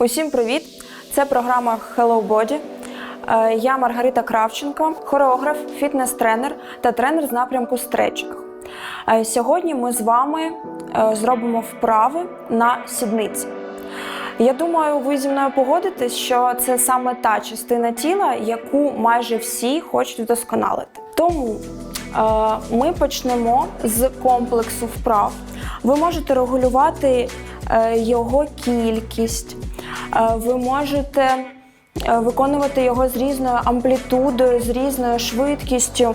Усім привіт! Це програма Hello Body. Е, Я Маргарита Кравченко, хореограф, фітнес-тренер та тренер з напрямку стретчинг. Е, Сьогодні ми з вами е, зробимо вправи на сідниці. Я думаю, ви зі мною погодитесь, що це саме та частина тіла, яку майже всі хочуть вдосконалити. Тому ми почнемо з комплексу вправ. Ви можете регулювати його кількість, ви можете е, виконувати його з різною амплітудою, з різною швидкістю,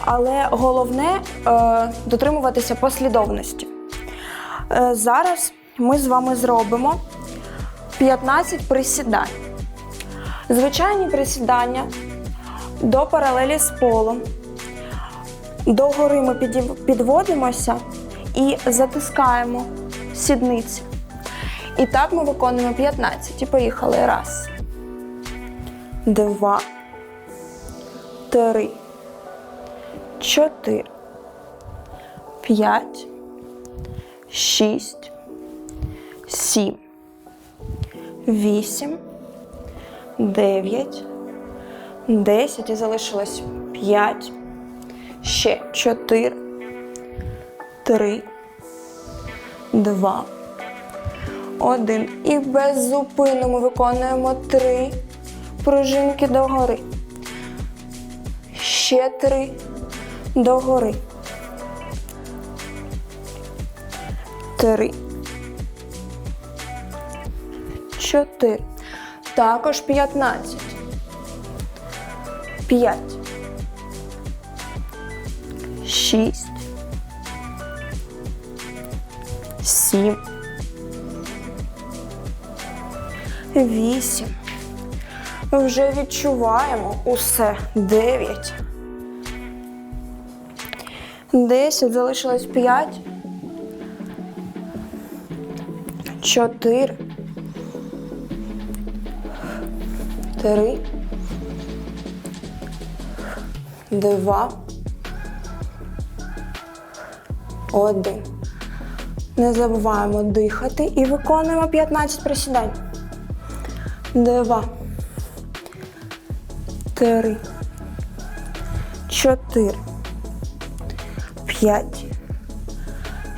але головне е, дотримуватися послідовності. Е, Зараз ми з вами зробимо 15 присідань. Звичайні присідання до паралелі з полом. Догори ми підводимося і затискаємо сідниці. І так ми виконуємо 15. І поїхали. Раз. Два. Три. Чотири. П'ять. Шість. Сім. Вісім. Дев'ять. Десять. І залишилось п'ять. Ще чотири. Три. Два. Один. І без зупину ми виконуємо три пружинки догори. Ще три догори. Три. Чотири. Також п'ятнадцять. П'ять. Шість. Сім. Вісім. Ми вже відчуваємо усе. Дев'ять. Десять. Залишилось п'ять. Чотири. Три. Два. Один. Не забуваємо дихати і виконуємо 15 присідань. Два. Три. Чотири. П'ять.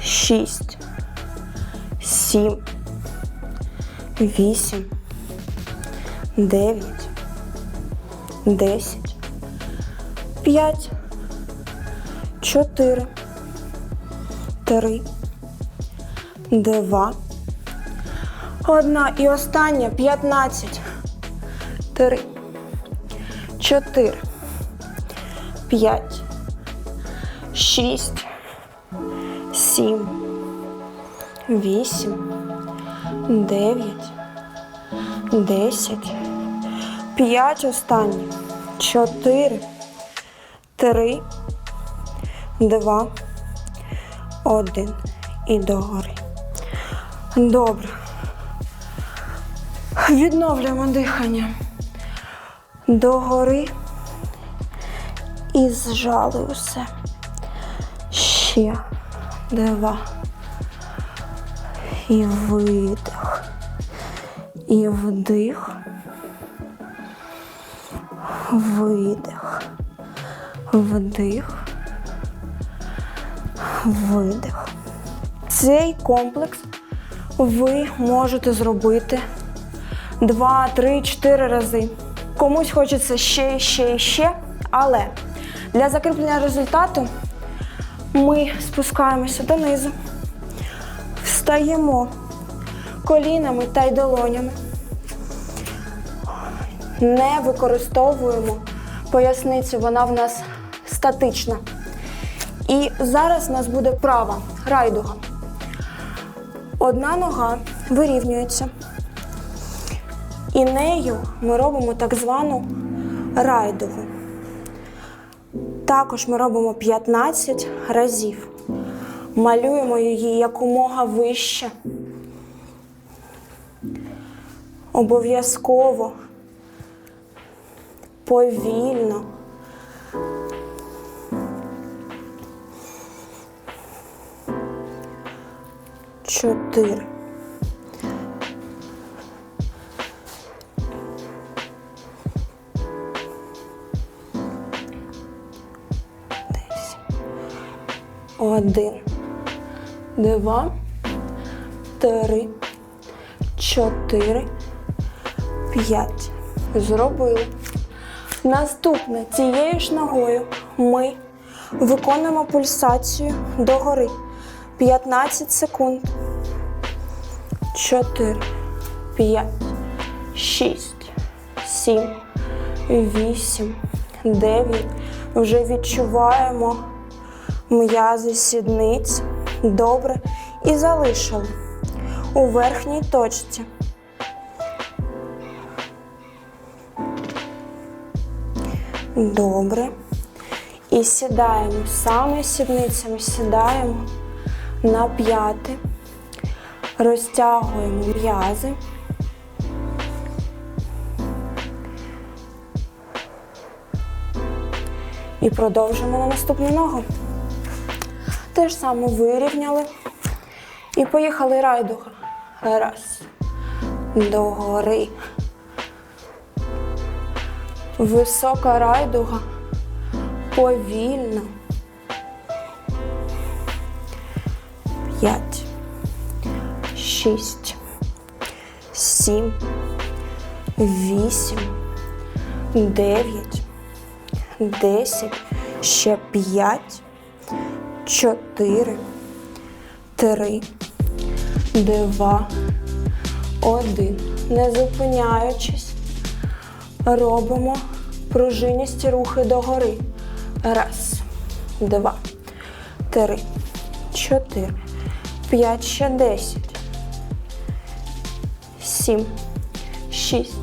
Шість. Сім. Вісім. Дев'ять. Десять. П'ять. Чотири. Три. Два. Одна. І остання. П'ятнадцять. Три. Чотири. П'ять. Шість. Сім. Вісім. Дев'ять. Десять. П'ять останні. Чотири. Три. Два. Один. І догори. Добре. Відновлюємо дихання. Догори. І зжали усе. Ще два. І видих. І вдих. Видих. Вдих. Видих. Цей комплекс ви можете зробити два, три, чотири рази. Комусь хочеться ще, ще, ще. Але для закріплення результату ми спускаємося донизу, встаємо колінами та й долонями. Не використовуємо поясницю, вона в нас статична. І зараз у нас буде права райдуга. Одна нога вирівнюється. І нею ми робимо так звану райдугу. Також ми робимо 15 разів. Малюємо її якомога вище. Обов'язково повільно. Чотири. Один, два, три, чотири, п'ять. Зробили. Наступне цією ж ногою ми виконуємо пульсацію догори. 15 секунд. 4, 5, 6, 7, 8, 9. Вже відчуваємо м'язи сідниць. Добре. І залишили у верхній точці. Добре. І сідаємо саме сідницями, сідаємо на п'яти, розтягуємо м'язи. І продовжуємо на наступну ногу. Те ж саме вирівняли. І поїхали райдуга. Раз. Догори. Висока райдуга. Повільно. П'ять. Шість. Сім. Вісім. Дев'ять. Десять. Ще п'ять. Чотири. Три. Два. Один. Не зупиняючись. Робимо пружиністі рухи догори. Раз, два, три, чотири, п'ять, ще десять. Сім, шість,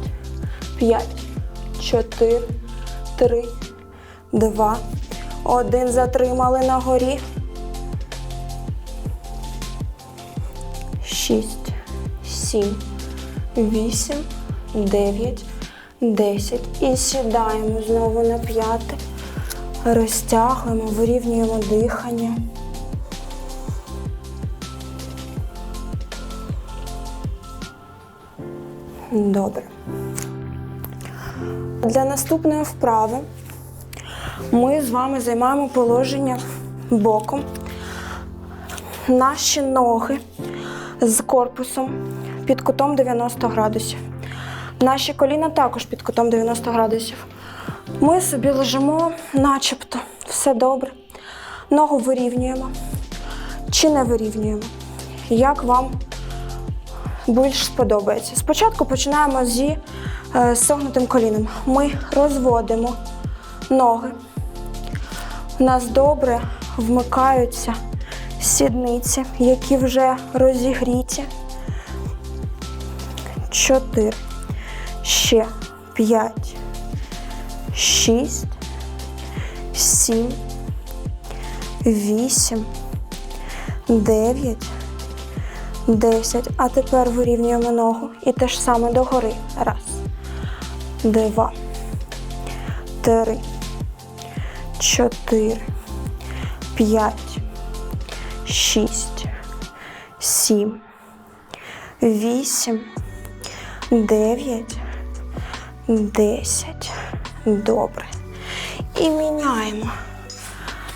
п'ять, чотири, три, два, один. Затримали на горі. Шість, сім, вісім, дев'ять, десять. І сідаємо знову на п'яте. Розтягуємо, вирівнюємо дихання. Добре. Для наступної вправи ми з вами займаємо положення боком. Наші ноги з корпусом під кутом 90 градусів. Наші коліна також під кутом 90 градусів. Ми собі лежимо, начебто, все добре. Ногу вирівнюємо чи не вирівнюємо. Як вам більш сподобається? Спочатку починаємо зі е, согнутим коліном. Ми розводимо ноги. У нас добре вмикаються сідниці, які вже розігріті. Чотири. Ще п'ять. Шість, сім, вісім, дев'ять, десять. А тепер вирівнюємо ногу і те ж саме догори. Раз, два, три, чотири, п'ять, шість, сім, вісім, дев'ять, десять. Добре. І міняємо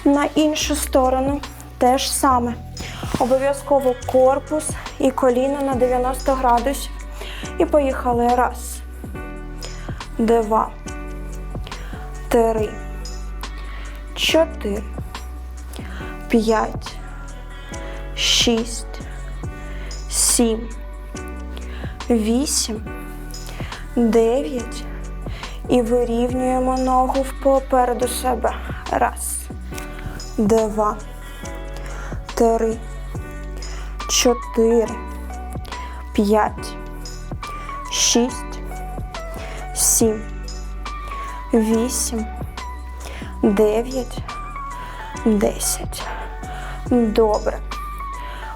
на іншу сторону. Те ж саме. Обов'язково корпус і коліна на 90 градусів. І поїхали. Раз, два, три, чотири, п'ять, шість, сім, вісім, дев'ять. І вирівнюємо ногу попереду себе. Раз, два, три, чотири, п'ять, шість, сім, вісім, дев'ять, десять. Добре.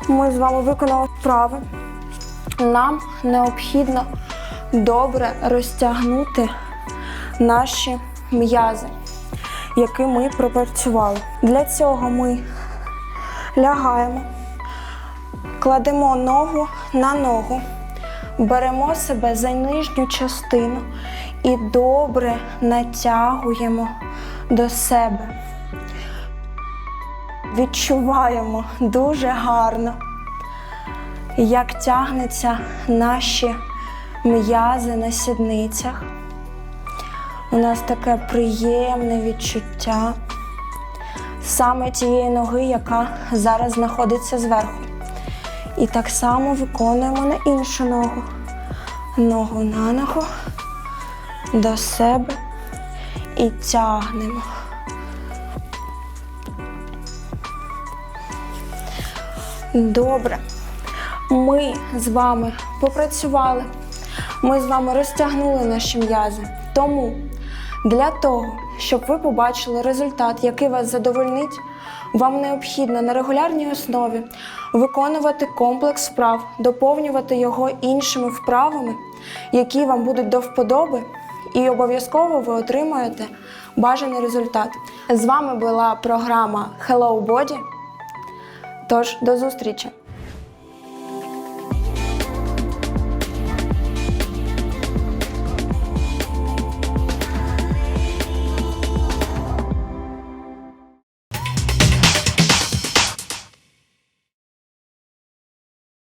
Ми з вами виконали вправи. Нам необхідно добре розтягнути наші м'язи, які ми пропрацювали. Для цього ми лягаємо, кладемо ногу на ногу, беремо себе за нижню частину і добре натягуємо до себе. Відчуваємо дуже гарно, як тягнуться наші м'язи на сідницях. У нас таке приємне відчуття саме тієї ноги, яка зараз знаходиться зверху. І так само виконуємо на іншу ногу. Ногу на ногу до себе і тягнемо. Добре. Ми з вами попрацювали. Ми з вами розтягнули наші м'язи. Тому для того, щоб ви побачили результат, який вас задовольнить, вам необхідно на регулярній основі виконувати комплекс вправ, доповнювати його іншими вправами, які вам будуть до вподоби, і обов'язково ви отримаєте бажаний результат. З вами була програма Hello Body. Тож до зустрічі!